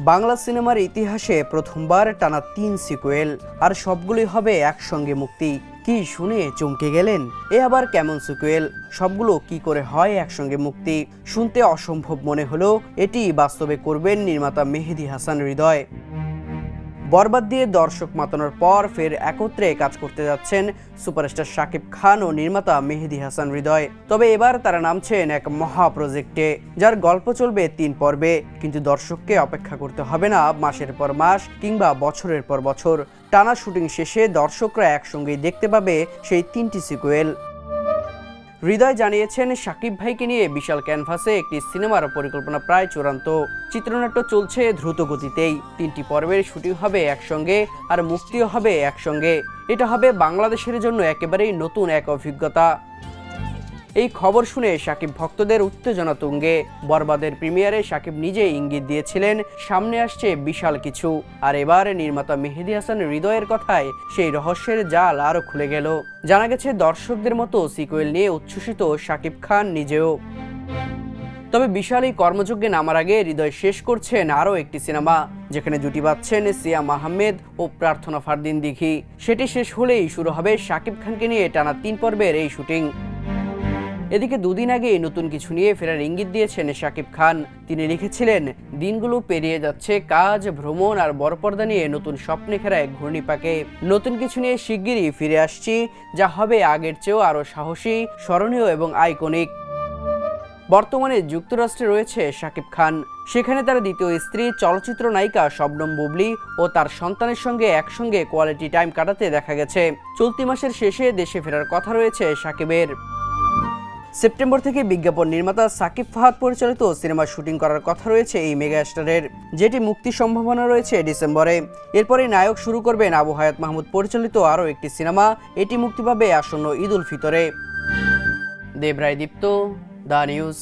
বাংলা সিনেমার ইতিহাসে প্রথমবার টানা তিন সিকুয়েল, আর সবগুলি হবে একসঙ্গে মুক্তি। কি শুনে চমকে গেলেন? এ আবার কেমন সিকুয়েল? সবগুলো কি করে হয় একসঙ্গে মুক্তি? শুনতে অসম্ভব মনে হলো এটি বাস্তবে করবেন নির্মাতা মেহেদি হাসান হৃদয়। বরবাদ দিয়ে দর্শক মাতানোর পর ফের একত্রে কাজ করতে যাচ্ছেন সুপারস্টার শাকিব খান ও নির্মাতা মেহেদি হাসান হৃদয়। তবে এবার তারা নামছেন এক মহা প্রজেক্টে যার গল্প চলবে তিন পর্বে। কিন্তু দর্শককে অপেক্ষা করতে হবে না মাসের পর মাস কিংবা বছরের পর বছর। টানা শুটিং শেষে দর্শকরা একসঙ্গেই দেখতে পাবে সেই তিনটি সিকুয়েল। হৃদয় জানিয়েছেন সাকিব ভাইকে নিয়ে বিশাল ক্যানভাসে একটি সিনেমার পরিকল্পনা প্রায় চূড়ান্ত। চিত্রনাট্য চলছে দ্রুত গতিতেই তিনটি পর্বের শুটিং হবে একসঙ্গে আর মুক্তিও হবে একসঙ্গে। এটা হবে বাংলাদেশের জন্য একেবারেই নতুন এক অভিজ্ঞতা। এই খবর শুনে সাকিব ভক্তদের উত্তেজনা তুঙ্গে। বরবাদের প্রিমিয়ারে সাকিব নিজে ইঙ্গিত দিয়েছিলেন, সামনে আসছে বিশাল কিছু। আর এবার নির্মাতা মেহেদি হাসান হৃদয়ের কথায় সেই রহস্যের জাল আরও খুলে গেল। জানা গেছে, দর্শকদের মতো সিকুয়েল নিয়ে উচ্ছ্বসিত সাকিব খান নিজেও। তবে বিশাল এই কর্মযজ্ঞে নামার আগে হৃদয় শেষ করছেন আরও একটি সিনেমা, যেখানে জুটি বাঁধছেন সিয়াম আহমেদ ও প্রার্থনা ফারদিন দিঘি। সেটি শেষ হলেই শুরু হবে শাকিব খানকে নিয়ে টানা তিন পর্বের এই শুটিং। এদিকে দুদিন আগে নতুন কিছু নিয়ে ফেরার ইঙ্গিত দিয়েছেন শাকিব খান। তিনি লিখেছিলেন, দিনগুলো পেরিয়ে যাচ্ছে, কাজ, ভ্রমণ আর বড় পর্দা নিয়ে নতুন স্বপ্নে ঘেরা এক ঘূর্ণিপাকে। নতুন কিছু নিয়ে শিগগিরই ফিরে আসছি, যা হবে আগের চেয়েও আরও সাহসী, স্মরণীয় এবং আইকনিক। বর্তমানে যুক্তরাষ্ট্রে রয়েছে শাকিব খান। সেখানে তার দ্বিতীয় স্ত্রী, চলচ্চিত্র নায়িকা শবনম বুবলি ও তার সন্তানের সঙ্গে একসঙ্গে কোয়ালিটি টাইম কাটাতে দেখা গেছে। চলতি মাসের শেষে দেশে ফেরার কথা রয়েছে সাকিবের সেপ্টেম্বর থেকে বিজ্ঞাপন নির্মাতা সাকিব ফাহাদ পরিচালিত সিনেমা শুটিং করার কথা রয়েছে এই মেগা স্টারের যেটি মুক্তি সম্ভাবনা রয়েছে ডিসেম্বরে। এরপরে নায়ক শুরু করবেন আবু হায়াত মাহমুদ পরিচালিত আরও একটি সিনেমা, এটি মুক্তি পাবে আসন্ন Eid ul ফিতরে। Debroy Deepto the news.